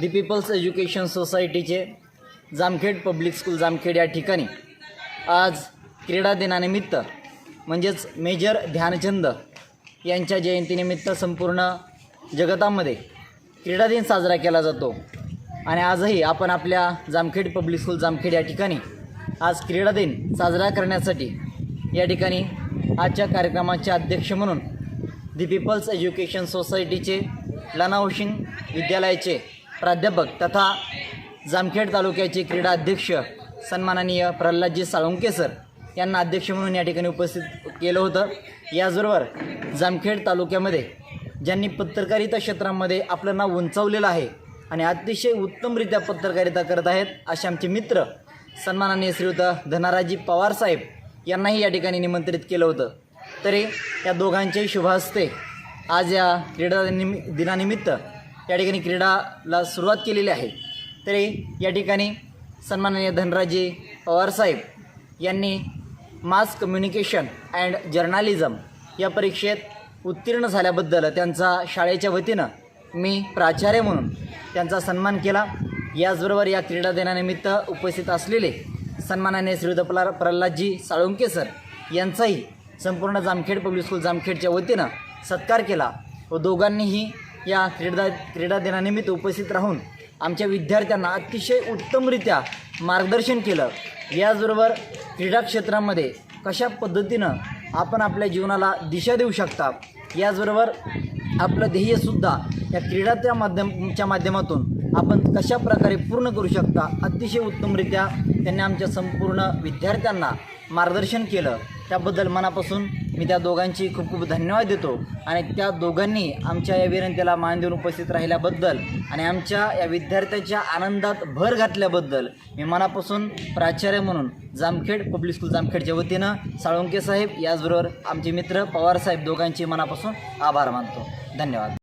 दी people's education सोसायटीचे Jamkhed public school Jamkhed या ठिकाणी आज क्रीडा दिनानिमित्त म्हणजेच मेजर ध्यानचंद यांच्या जयंतीनिमित्त संपूर्ण जगतामध्ये क्रीडा दिन साजरा केला जातो. आणि आजही आपण आपल्या जामखेड पब्लिक स्कूल जामखेड या ठिकाणी आज क्रीडा दिन साजरा करण्यासाठी या ठिकाणी आजच्या कार्यक्रमाचे अध्यक्ष म्हणून दी पीपल्स एज्युकेशन सोसायटीचे लनावशिंग विद्यालयाचे प्राध्यापक तथा जामखेड तालुक्याचे क्रीडा अध्यक्ष सन्माननीय प्रल्हादजी साळुंके सर यांना अध्यक्ष म्हणून या ठिकाणी उपस्थित केलं होतं. याचबरोबर जामखेड तालुक्यामध्ये ज्यांनी पत्रकारिता क्षेत्रामध्ये आपलं नाव उंचावलेलं आहे आणि अतिशय उत्तमरित्या पत्रकारिता करत आहेत असे आमचे मित्र सन्माननीय श्रीयुत धनाराजी पवारसाहेब यांनाही या ठिकाणी निमंत्रित केलं होतं. तरी या दोघांच्याही शुभहस्ते आज या क्रीडा निमि दिनानिमित्त या ठिकाणी क्रीडाला सुरुवात केलेली आहे. तरी या ठिकाणी सन्माननीय धनराजी पवारसाहेब यांनी मास कम्युनिकेशन अँड जर्नालिझम या परीक्षेत उत्तीर्ण झाल्याबद्दल त्यांचा शाळेच्या वतीनं मी प्राचार्य म्हणून त्यांचा सन्मान केला. याचबरोबर या क्रीडा दिनानिमित्त उपस्थित असलेले सन्मानाने श्रीयुत प्ला प्रल्हादजी साळुंके सर यांचाही संपूर्ण जामखेड पब्लिक स्कूल जामखेडच्या वतीनं सत्कार केला. व दोघांनीही या क्रीडा क्रीडा दिनानिमित्त उपस्थित राहून आमच्या विद्यार्थ्यांना अतिशय उत्तमरित्या मार्गदर्शन केलं. याचबरोबर क्रीडा क्षेत्रामध्ये कशा पद्धतीनं आपण आपल्या जीवनाला दिशा देऊ शकता याचबरोबर आपलं ध्येयसुद्धा या क्रीडाच्या माध्यमच्या माध्यमातून आपण कशा प्रकारे पूर्ण करू शकता अतिशय उत्तमरित्या त्यांनी आमच्या संपूर्ण विद्यार्थ्यांना मार्गदर्शन केलं. त्याबद्दल मनापासून मी त्या दोघांची खूप खूप धन्यवाद देतो. आणि त्या दोघांनी आमच्या या विनंतीला मान देऊन उपस्थित राहिल्याबद्दल आणि आमच्या या विद्यार्थ्यांच्या आनंदात भर घातल्याबद्दल मी मनापासून प्राचार्य म्हणून जामखेड पब्लिक स्कूल जामखेडच्या वतीनं साळुंके साहेब याचबरोबर आमचे मित्र पवार साहेब दोघांचे मनापासून आभार मानतो. धन्यवाद.